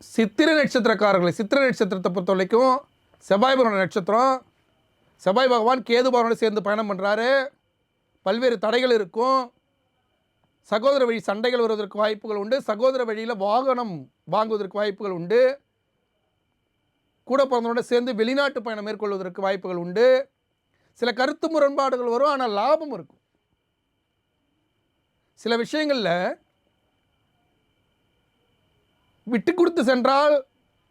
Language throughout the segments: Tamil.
சித்திரை நட்சத்திரக்காரர்களை சித்திரை நட்சத்திரத்தை பொறுத்த வரைக்கும் செவ்வாய் நட்சத்திரம். செவ்வாய் பகவான் கேது பகவானோட சேர்ந்து பயணம் பண்ணுறாரு பல்வேறு தடைகள் இருக்கும். சகோதர வழி சண்டைகள் வருவதற்கு வாய்ப்புகள் உண்டு. சகோதர வழியில் வாகனம் வாங்குவதற்கு வாய்ப்புகள் உண்டு. கூட பிறந்தவனோட சேர்ந்து வெளிநாட்டு பயணம் மேற்கொள்வதற்கு வாய்ப்புகள் உண்டு. சில கருத்து முரண்பாடுகள் வரும் ஆனால் லாபம் இருக்கும். சில விஷயங்களில் விட்டு கொடுத்து சென்றால்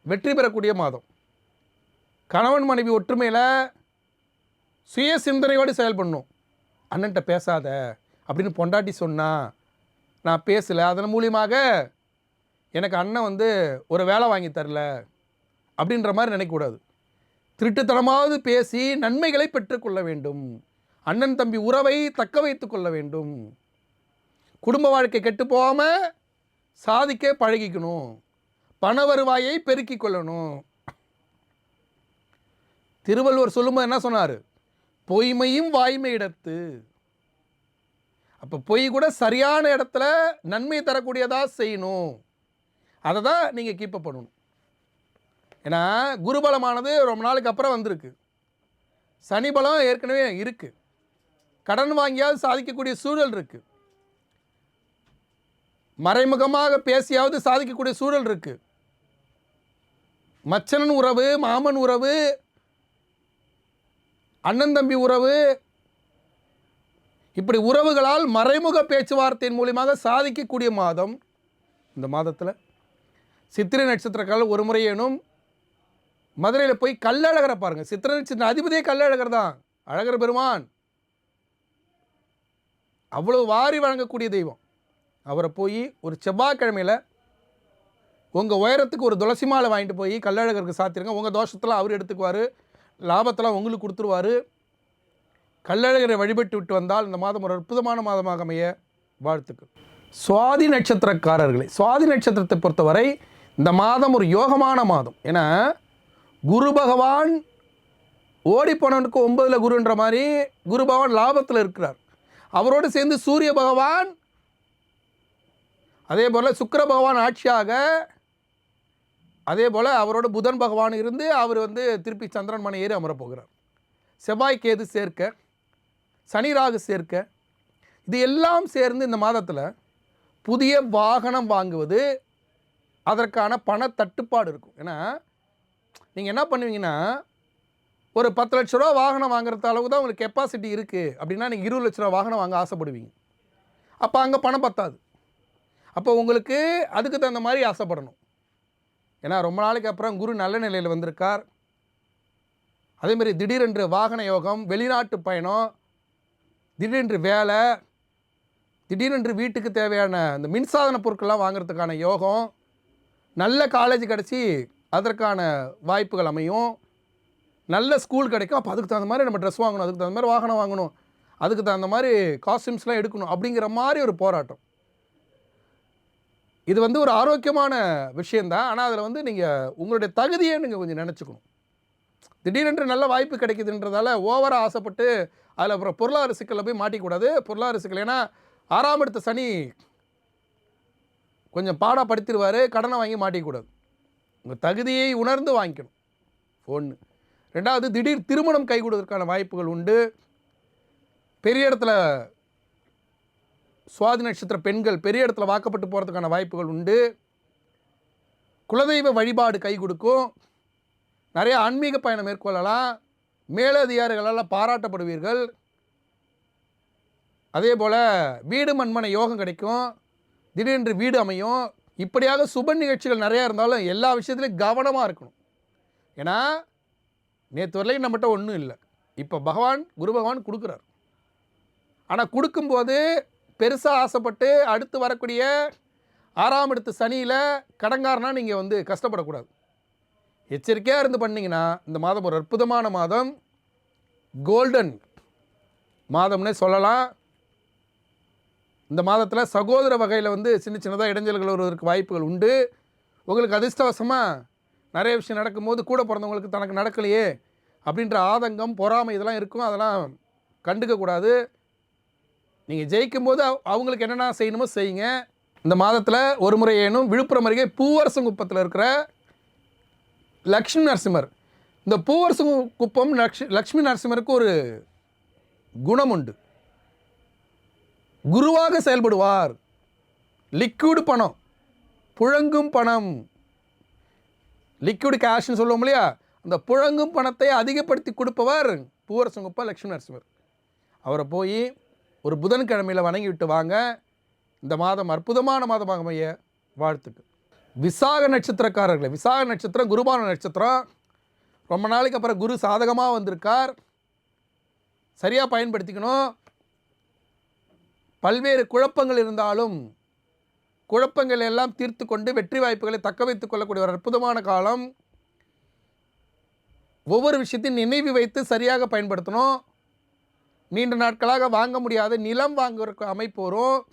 வெற்றி பெறக்கூடிய மாதம். கணவன் மனைவி ஒற்றுமையில் சுய சிந்தனையோடு செயல்படணும் அண்ணன்ட்ட பேசாத அப்படின்னு பொண்டாட்டி சொன்னால் நான் பேசலை. அதன் மூலியமாக எனக்கு அண்ணன் வந்து ஒரு வேலை வாங்கி தரல அப்படின்ற மாதிரி நினைக்கக்கூடாது. திருட்டுத்தனமாவது பேசி நன்மைகளை பெற்றுக்கொள்ள வேண்டும். அண்ணன் தம்பி உறவை தக்க வைத்து கொள்ள வேண்டும். குடும்ப வாழ்க்கை கெட்டு போகாமல் சாதிக்க பழகிக்கணும். பண வருவாயை பெருக்கிக் கொள்ளணும். திருவள்ளுவர் சொல்லும்போது என்ன சொன்னார்? பொய்மையும் வாய்மை இடத்து அப்போ பொய் கூட சரியான இடத்துல நன்மை தரக்கூடியதாக செய்யணும். அதை தான் நீங்கள் கீப்பப் பண்ணணும். ஏன்னா குருபலமானது ரொம்ப நாளுக்கு அப்புறம் வந்திருக்கு. சனி பலம் ஏற்கனவே இருக்குது கடன் வாங்கியாவது சாதிக்கக்கூடிய சூழல் இருக்குது மறைமுகமாக பேசியாவது சாதிக்கக்கூடிய சூழல் இருக்குது மச்சனன் உறவு மாமன் உறவு அண்ணன் தம்பி உறவு. இப்படி உறவுகளால் மறைமுக பேச்சுவார்த்தையின் மூலியமாக சாதிக்கக்கூடிய மாதம் இந்த மாதத்தில். சித்திரை நட்சத்திரக்கால ஒரு முறையேனும் மதுரையில் போய் கல்லழகரை பாருங்கள் சித்திரை நட்சத்திர அதிபதியே கல்லழகர் தான். அழகர் பெருமான். அவ்வளோ வாரி வழங்கக்கூடிய தெய்வம். அவரை போய் ஒரு செவ்வாய்க்கிழமையில் உங்கள் உயரத்துக்கு ஒரு துளசி மாலை வாங்கிட்டு போய் கள்ளழகருக்கு சாத்திருங்க. உங்கள் தோஷத்தில் அவர் எடுத்துக்குவார். லாபத்தெல்லாம் உங்களுக்கு கொடுத்துருவாரு. கல்லழகரை வழிபட்டு விட்டு வந்தால் இந்த மாதம் ஒரு அற்புதமான மாதமாக அமைய வாழ்த்துக்கள். சுவாதி நட்சத்திரக்காரர்களே சுவாதி நட்சத்திரத்தை பொறுத்தவரை இந்த மாதம் ஒரு யோகமான மாதம். ஏன்னா குரு பகவான் ஓடி போனவனுக்கு ஒன்பதில் குருன்ற மாதிரி குரு பகவான் லாபத்தில் இருக்கிறார். அவரோடு சேர்ந்து சூரிய பகவான் அதே போல் சுக்கர பகவான் ஆட்சியாக அதே போல் அவரோட புதன் பகவான் இருந்து அவர் வந்து திருப்பி சந்திரன் மனை ஏறி அமரப்போகிறார் செவ்வாய் கேது சேர்க்க சனி ராகு சேர்க்க இது எல்லாம் சேர்ந்து இந்த மாதத்தில் புதிய வாகனம் வாங்குவது அதற்கான பண தட்டுப்பாடு இருக்கும். ஏன்னா நீங்கள் என்ன பண்ணுவீங்கன்னா ஒரு பத்து லட்ச ரூபா வாகனம் வாங்குறது அளவுக்கு தான் உங்களுக்கு கெப்பாசிட்டி இருக்குது அப்படின்னா நீங்கள் இருபது லட்ச ரூபா வாகனம் வாங்க ஆசைப்படுவீங்க. அப்போ அங்கே பணம் பத்தாது. அப்போ உங்களுக்கு அதுக்கு தகுந்த மாதிரி ஆசைப்படணும். ஏன்னா ரொம்ப நாளைக்கு அப்புறம் குரு நல்ல நிலையில் வந்திருக்கார். அதேமாரி திடீரென்று வாகன யோகம் வெளிநாட்டு பயணம் திடீரென்று வேலை திடீரென்று வீட்டுக்கு தேவையான இந்த மின்சாதன பொருட்கள்லாம் வாங்குறதுக்கான யோகம் நல்ல காலேஜ் கிடச்சி அதற்கான வாய்ப்புகள் அமையும். நல்ல ஸ்கூல் கிடைக்கும். அப்போ அதுக்கு தகுந்த மாதிரி நம்ம ட்ரெஸ் வாங்கணும். அதுக்கு தகுந்த மாதிரி வாகனம் வாங்கணும். அதுக்கு தகுந்த மாதிரி காஸ்டியூம்ஸ்லாம் எடுக்கணும். அப்படிங்கிற மாதிரி ஒரு போராட்டம். இது வந்து ஒரு ஆரோக்கியமான விஷயந்தான் ஆனால் அதில் வந்து நீங்கள் உங்களுடைய தகுதியை நீங்கள் கொஞ்சம் நினச்சிக்கணும். திடீரென்று நல்ல வாய்ப்பு கிடைக்குதுன்றதால ஓவராக ஆசைப்பட்டு அதில் அப்புறம் பொருளாதார சிக்கலில் போய் மாட்டிக்கூடாது. பொருளாதார சிக்கல் ஏன்னா ஆறாம் எடுத்த சனி கொஞ்சம் பாடப்படுத்திடுவார் கடனை வாங்கி மாட்டிக்கூடாது. உங்கள் தகுதியை உணர்ந்து வாங்கிக்கணும். ஒன்று ரெண்டாவது திடீர் திருமணம் கைகூடுவதற்கான வாய்ப்புகள் உண்டு. பெரிய இடத்துல சுவாதி நட்சத்திர பெண்கள் பெரிய இடத்துல வாக்கப்பட்டு போகிறதுக்கான வாய்ப்புகள் உண்டு. குலதெய்வ வழிபாடு கை கொடுக்கும். நிறைய ஆன்மீக பயணம் மேற்கொள்ளலாம். மேலதிகாரிகளால் பாராட்டப்படுவீர்கள். அதே போல் வீடு மண்மனை யோகம் கிடைக்கும். திடீரென்று வீடு அமையும். இப்படியாக சுப நிகழ்ச்சிகள் நிறையா இருந்தாலும் எல்லா விஷயத்துலையும் கவனமாக இருக்கணும். ஏன்னா நேற்று வரையிலும் நம்மகிட்ட ஒன்றும் இல்லை. இப்போ பகவான் குரு பகவான் கொடுக்குறார். ஆனால் கொடுக்கும்போது பெருசாக ஆசைப்பட்டு அடுத்து வரக்கூடிய ஆறாம் இடத்து சனியில் கடங்காரனா நீங்கள் வந்து கஷ்டப்படக்கூடாது. எச்சரிக்கையாக இருந்து பண்ணிங்கன்னா இந்த மாதம் ஒரு அற்புதமான மாதம். கோல்டன் மாதம்னே சொல்லலாம். இந்த மாதத்தில் சகோதர வகையில் வந்து சின்ன சின்னதாக இடைஞ்சல்கள் வருவதற்கு வாய்ப்புகள் உண்டு. உங்களுக்கு அதிர்ஷ்டவசமாக நிறைய விஷயம் நடக்கும்போது கூட பிறந்தவங்களுக்கு தனக்கு நடக்கலையே அப்படின்ற ஆதங்கம் பொறாமை இதெல்லாம் இருக்கும். அதெல்லாம் கண்டுக்கக்கூடாது. நீங்கள் ஜெயிக்கும் போது அவங்களுக்கு என்னென்ன செய்யணுமோ செய்யுங்க. இந்த மாதத்தில் ஒரு முறை ஏனும் விழுப்புரம் அருகே பூவரசங்குப்பத்தில் இருக்கிற லக்ஷ்மி நரசிம்மர். இந்த பூவரசங்குப்பம் லக்ஷ் லக்ஷ்மி நரசிம்மருக்கு ஒரு குணம் உண்டு. குருவாக செயல்படுவார். லிக்விடு பணம் புழங்கும் பணம். லிக்விடு கேஷ்னு சொல்லுவோம் இல்லையா? அந்த புழங்கும் பணத்தை அதிகப்படுத்தி கொடுப்பவர் பூவரசங்குப்பா லக்ஷ்மி நரசிம்மர். அவரை போய் ஒரு புதன்கிழமையில் வணங்கி விட்டு வாங்க. இந்த மாதம் அற்புதமான மாதமாக அமைய வாழ்த்துக்கள். விசாக நட்சத்திரக்காரர்களே விசாக நட்சத்திரம் குருபான நட்சத்திரம். ரொம்ப நாளைக்கு அப்புறம் குரு சாதகமாக வந்திருக்கார். சரியாக பயன்படுத்திக்கணும். பல்வேறு குழப்பங்கள் இருந்தாலும் குழப்பங்கள் எல்லாம் தீர்த்து கொண்டு வெற்றி வாய்ப்புகளை தக்க வைத்துக் கொள்ளக்கூடிய ஒரு அற்புதமான காலம். ஒவ்வொரு விஷயத்தையும் நினைவு வைத்து சரியாக பயன்படுத்தணும். நீண்ட நாட்களாக வாங்க முடியாத நிலம் வாங்குறதுக்கு அமைப்பு வரும்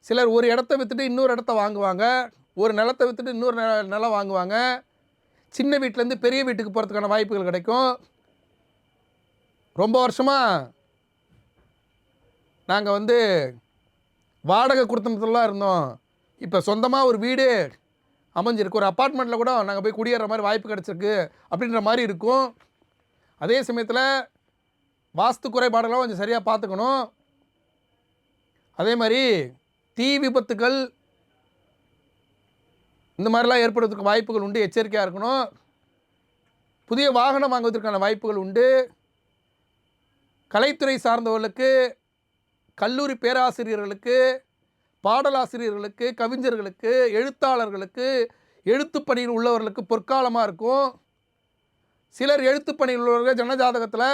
சிலர் ஒரு இடத்த விற்றுட்டு இன்னொரு இடத்த வாங்குவாங்க. ஒரு நிலத்தை விற்றுட்டு இன்னொரு நெ- நிலம் வாங்குவாங்க. சின்ன வீட்டிலேருந்து பெரிய வீட்டுக்கு போகிறதுக்கான வாய்ப்புகள் கிடைக்கும். ரொம்ப வருஷமாக நாங்கள் வந்து வாடகை கொடுத்தனத்துலாம் இருந்தோம். இப்போ சொந்தமாக ஒரு வீடு அமைஞ்சிருக்கு. ஒரு அப்பார்ட்மெண்ட்டில் கூட நாங்கள் போய் குடியேற மாதிரி வாய்ப்பு கிடச்சிருக்கு அப்படின்ற மாதிரி இருக்கும். அதே சமயத்தில் வாஸ்து குறைபாடுகளாக கொஞ்சம் சரியாக பார்த்துக்கணும். அதே மாதிரி தீ விபத்துகள் இந்த மாதிரிலாம் ஏற்படுறதுக்கு வாய்ப்புகள் உண்டு எச்சரிக்கையாக இருக்கணும். புதிய வாகனம் வாங்குவதற்கான வாய்ப்புகள் உண்டு. கலைத்துறை சார்ந்தவர்களுக்கு கல்லூரி பேராசிரியர்களுக்கு பாடலாசிரியர்களுக்கு கவிஞர்களுக்கு எழுத்தாளர்களுக்கு எழுத்து பணியில் உள்ளவர்களுக்கு பொற்காலமாக இருக்கும். சிலர் எழுத்து பணியில் உள்ளவர்கள் ஜனஜாதகத்தில்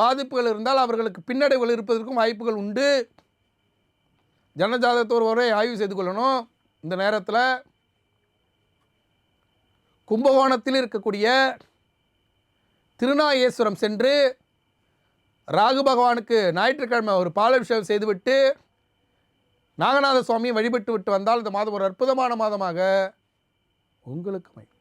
பாதிப்புகள் இருந்தால் அவர்களுக்கு பின்னடைவுகள் இருப்பதற்கும் வாய்ப்புகள் உண்டு. ஜனஜாதகத்தை ஆய்வு செய்து கொள்ளணும். இந்த நேரத்தில் கும்பகோணத்தில் இருக்கக்கூடிய திருநாயேஸ்வரம் சென்று ராகு பகவானுக்கு ஞாயிற்றுக்கிழமை ஒரு பாலாபிஷேகம் செய்துவிட்டு நாகநாத சுவாமியை வழிபட்டு விட்டு வந்தால் இந்த மாதம் ஒரு அற்புதமான மாதமாக உங்களுக்கு அமையும்.